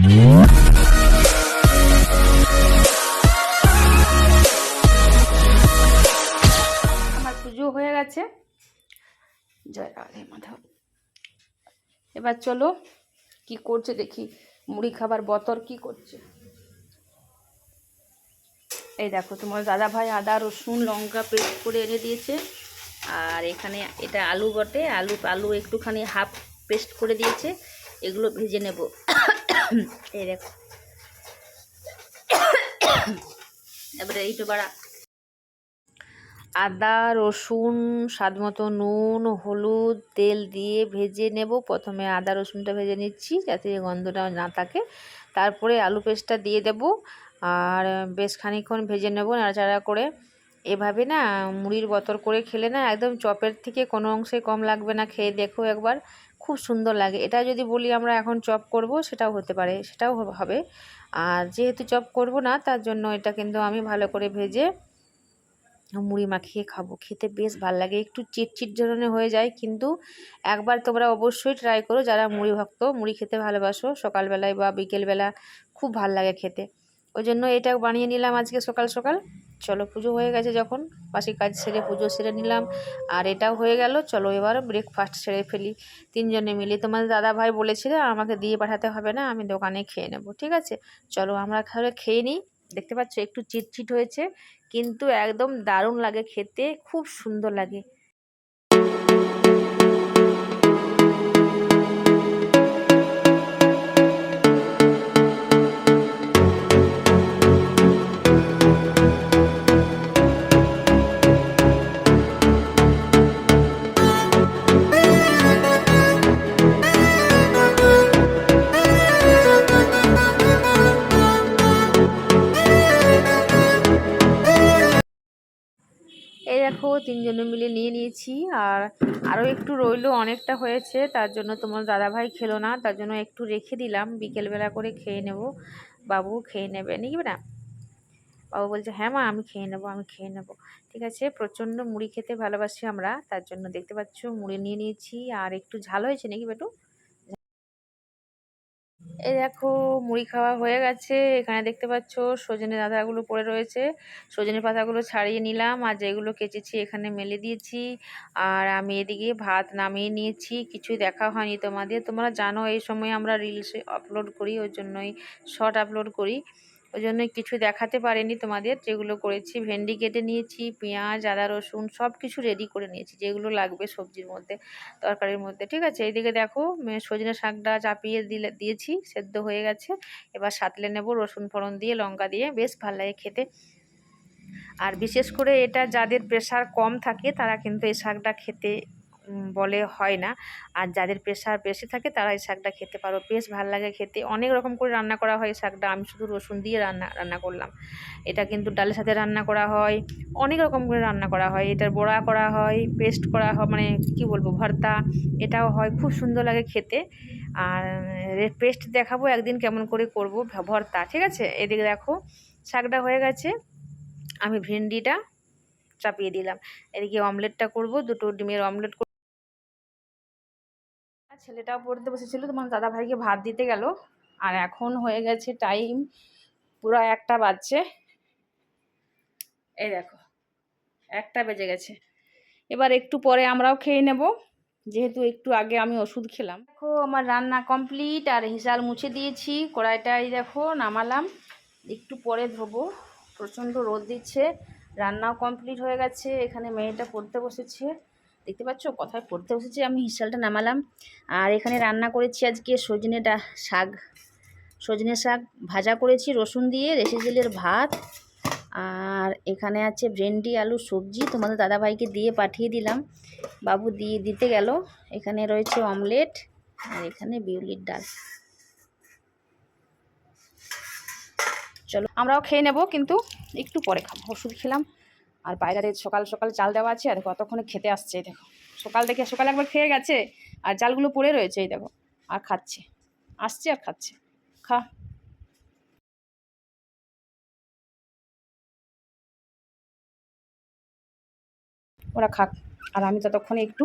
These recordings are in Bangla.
আমার পুজো হয়ে গেছে। জয় রাধে মাধব। এবার চলো, কি করছে দেখি। মুড়ি খাবার বতর কি করছে? এই দেখো, তোমার দাদা ভাই আদা, রসুন, লঙ্কা পেস্ট করে এনে দিয়েছে। আর এখানে এটা আলু বটে। আলু আলু একটুখানি হাফ পেস্ট করে দিয়েছে। এগুলো ভেজে নেব। এই দেখো। এবারে এইটা বাড়া। আদা, রসুন, স্বাদ মতো নুন, হলুদ, তেল দিয়ে ভেজে নেব। প্রথমে আদা, রসুনটা ভেজে নিচ্ছি যাতে গন্ধটা না থাকে। তারপরে আলু পেস্টটা দিয়ে দেব। আর বেশ খানিকক্ষণ ভেজে নেব নাড়াচাড়া করে। এভাবে না মুড়ির বতর করে খেলে না একদম চপের থেকে কোনো অংশে কম লাগবে না। খেয়ে দেখো একবার। খুব সুন্দর লাগে। এটা যদি বলি আমরা এখন চপ করব, সেটাও হতে পারে, সেটাও হবে। আর যেহেতু চপ করব না, তার জন্য এটা কিন্তু আমি ভালো করে ভেজে মুড়ি মাখিয়ে খাব। খেতে বেশ ভালো লাগে, একটু চিটচিট ধরনের হয়ে যায়, কিন্তু একবার তোমরা অবশ্যই ট্রাই করো, যারা মুড়ি ভক্ত, মুড়ি খেতে ভালোবাসো, সকালবেলায় বা বিকেলবেলা খুব ভালো লাগে খেতে। ওই জন্য এটা বানিয়ে নিলাম আজকে সকাল সকাল। চলো পুজো হয়ে গেছে যখন। বাসি কাজ সেরে পুজো সেরে নিলাম। আর এটাও হয়ে গেল, চলো এবার ব্রেকফাস্ট সেরে ফেলি। তিনজনে মিলে তোমাদের দাদা ভাই বলেছিল, আমাকে দিয়ে পাঠাতে হবে না, আমি দোকানে খেয়ে নেব, ঠিক আছে? চলো আমরা তাহলে খেয়ে নিই। দেখতে পাচ্ছ, একটু চিটচিট হয়েছে, কিন্তু একদম দারুণ লাগে খেতে, খুব সুন্দর লাগে। দেখো, তিনজনে মিলে নিয়ে নিয়েছি। আর আরও একটু রইল, অনেকটা হয়েছে। তার জন্য তোমার দাদাভাই খেলো না, তার জন্য একটু রেখে দিলাম। বিকেলবেলা করে খেয়ে নেব। বাবু খেয়ে নেবে, নাকি না বাবু বলছে হ্যাঁ মা, আমি খেয়ে নেব, আমি খেয়ে নেব। ঠিক আছে, প্রচণ্ড মুড়ি খেতে ভালোবাসি আমরা। তার জন্য দেখতে পাচ্ছ, মুড়ি নিয়ে নিয়েছি। আর একটু ঝাল হয়েছে নাকি বেটু? এই দেখো, মুড়ি খাওয়া হয়ে গেছে। এখানে দেখতে পাচ্ছ, সজনে দাদাগুলো পড়ে রয়েছে। সজনে পাতাগুলো ছাড়িয়ে নিলাম, আর যেগুলো কেচেছি এখানে মেলে দিয়েছি। আর আমি এদিকে ভাত নামিয়ে নিয়েছি, কিছুই দেখা হয়নি তোমাদের। তোমরা জানো, এই সময় আমরা রিলস আপলোড করি, ওই জন্যই শর্ট আপলোড করি। ওই জন্য কিছু দেখাতে পারিনি তোমাদের। যেগুলো করেছি, ভেন্ডি কেটে নিয়েছি, পেঁয়াজ, আদা, রসুন সব কিছু রেডি করে নিয়েছি। যেগুলো লাগবে সবজির মধ্যে, তরকারির মধ্যে। ঠিক আছে, এইদিকে দেখো সজনে শাকটা চাপিয়ে দিলে, দিয়েছি, সেদ্ধ হয়ে গেছে। এবার সাতলে নেব রসুন ফোড়ন দিয়ে, লঙ্কা দিয়ে। বেশ ভালো লাগে খেতে। আর বিশেষ করে এটা যাদের প্রেশার কম থাকে, তারা কিন্তু এই শাকটা খেতে বলে হয় না। আর যাদের প্রেশার বেশি থাকে তারা এই শাকটা খেতে পারো। বেশ ভালো লাগে খেতে। অনেক রকম করে রান্না করা হয় শাকটা। আমি শুধু রসুন দিয়ে রান্না রান্না করলাম। এটা কিন্তু ডালের সাথে রান্না করা হয়। অনেক রকম করে রান্না করা হয়। এটার বড়া করা হয়, পেস্ট করা হয় মানে কি বলব, ভর্তা, এটাও হয়। খুব সুন্দর লাগে খেতে। আর পেস্ট দেখাবো, একদিন কেমন করে করব ভর্তা, ঠিক আছে? এদিকে দেখো, শাকটা হয়ে গেছে। আমি ভেন্ডিটা চাপিয়ে দিলাম। এদিকে অমলেটটা করব, দুটো ডিমের অমলেট ছেলেটাও পড়তে বসেছিল, তোমার দাদা ভাইকে ভাত দিতে গেল। আর এখন হয়ে গেছে টাইম পুরো একটা বাজছে। এই দেখো, একটা বেজে গেছে। এবার একটু পরে আমরাও খেয়ে নেব, যেহেতু একটু আগে আমি ওষুধ খেলাম। দেখো, আমার রান্না কমপ্লিট আর হিসাল মুছে দিয়েছি, কড়াইটাই দেখো নামালাম। একটু পরে ধোবো, প্রচণ্ড রোদ দিচ্ছে, রান্নাও কমপ্লিট হয়ে গেছে, এখানে মেয়েটা পড়তে বসেছে। দেখতে পাচ্ছ? কথায় পড়তে বসেছি, আমি হিসালটা নামালাম। আর এখানে রান্না করেছি আজকে সজনেটা শাক। সজনে শাক ভাজা করেছি, রসুন দিয়ে রেশি জেলের ভাত। আর এখানে আছে ভেন্ডি, আলু, সবজি। তোমাদের দাদাভাইকে দিয়ে পাঠিয়ে দিলাম। বাবু দিয়ে দিতে গেল। এখানে রয়েছে অমলেট আর এখানে বিউলির ডাল। চলো, আমরাও খেয়ে নেব, কিন্তু একটু পরে খাব। ওষুধ খেলাম। আর বাইরে সকাল সকাল চাল দেওয়া আছে আর কতক্ষণে খেতে আসছে, এই দেখো। সকাল থেকে সকালে একবার খেয়ে গেছে আর জালগুলো পড়ে রয়েছে, এই দেখো। আর খাচ্ছে। আসছে আর খাচ্ছে। খা। ওরা খাক। আর আমি ততক্ষণে একটু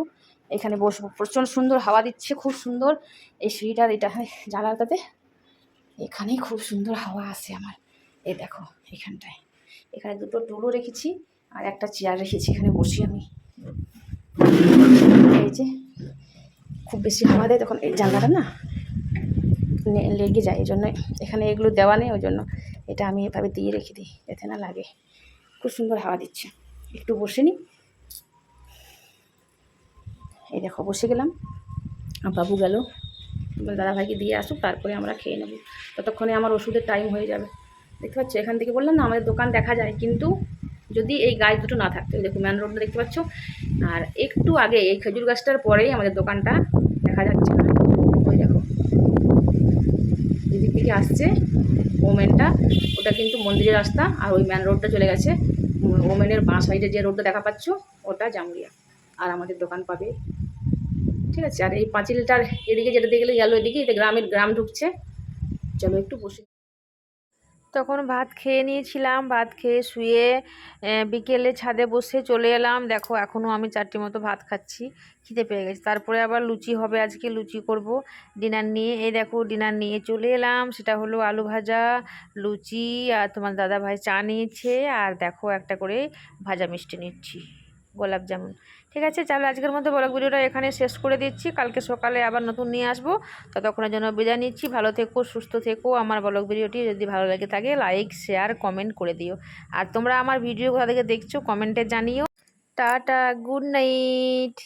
এখানে বসবো। প্রচণ্ড সুন্দর হাওয়া দিচ্ছে, খুব সুন্দর। এই সিঁড়িটার এটা জানালাটাতে। এখানেই খুব সুন্দর হাওয়া আসে আমার। এই দেখো, এখানটায়। এখানে দুটো টুলও রেখেছি। আর একটা চেয়ার রেখেছি, এখানে বসি আমি। এই যে, খুব বেশি হাওয়া দেয়, তখন এই জানলাটা না লেগে যায়, এই জন্য এখানে এগুলো দেওয়া নেই, ওই জন্য এটা আমি এভাবে দিয়ে রেখে দিই, যাতে না লাগে। খুব সুন্দর হাওয়া দিচ্ছে। একটু বসে নিই এই দেখো, বসে গেলাম। বাবু গেল। দাদাভাইকে দিয়ে আসুক, তারপরে আমরা খেয়ে নেব। ততক্ষণে আমার ওষুধের টাইম হয়ে যাবে। দেখতে পাচ্ছ? এখান থেকে বললাম না, আমাদের দোকান দেখা যায়, কিন্তু যদি এই গাছ দুটো না থাকতো দেখো ম্যান রোডটা দেখতে পাচ্ছ? আর একটু আগে এই খেজুর গাছটার পরেই আমাদের দোকানটা দেখা যাচ্ছে না। ওই দেখো। যেদিক থেকে আসছে ওমেনটা। ওটা কিন্তু মন্দিরের রাস্তা, আর ওই ম্যান রোডটা চলে গেছে। ওমেনের বাঁ সাইডে যে রোডটা দেখা পাচ্ছ, ওটা জামুরিয়া। আর আমাদের দোকান পাবে। ঠিক আছে? আর এই পাঁচিলটার এদিকে যেটা দেখলে গেলে এদিকে, এটা গ্রামের, গ্রাম ঢুকছে। চলো একটু বসে তখন ভাত খেয়ে নিয়েছিলাম, ভাত খেয়ে শুয়ে বিকেলে ছাদে বসে চলে এলাম। দেখো, এখনও আমি চারটি মতো ভাত খাচ্ছি, খিদে পেয়ে গেছি। তারপরে আবার লুচি হবে আজকে, লুচি করব ডিনার নিয়ে। এই দেখো, ডিনার নিয়ে চলে এলাম। সেটা হলো আলু ভাজা, লুচি আর তোমার দাদা ভাই চা নিয়েছে। আর দেখো, একটা করে ভাজা মিষ্টি নিচ্ছি। গোলাপ জামুন। ঠিক আছে, চলো আজকের মতো ব্লগ ভিডিওটা এখানে শেষ করে দিচ্ছি। কালকে সকালে আবার নতুন নিয়ে আসব। ততক্ষণের জন্য বিদায় নিচ্ছি। ভালো থেকো, সুস্থ থেকো। আমার ব্লগ ভিডিওটি যদি ভালো লাগে থাকে লাইক শেয়ার কমেন্ট করে দিও। আর তোমরা আমার ভিডিও কোথা থেকে দেখছ কমেন্টে জানিও। Tata good night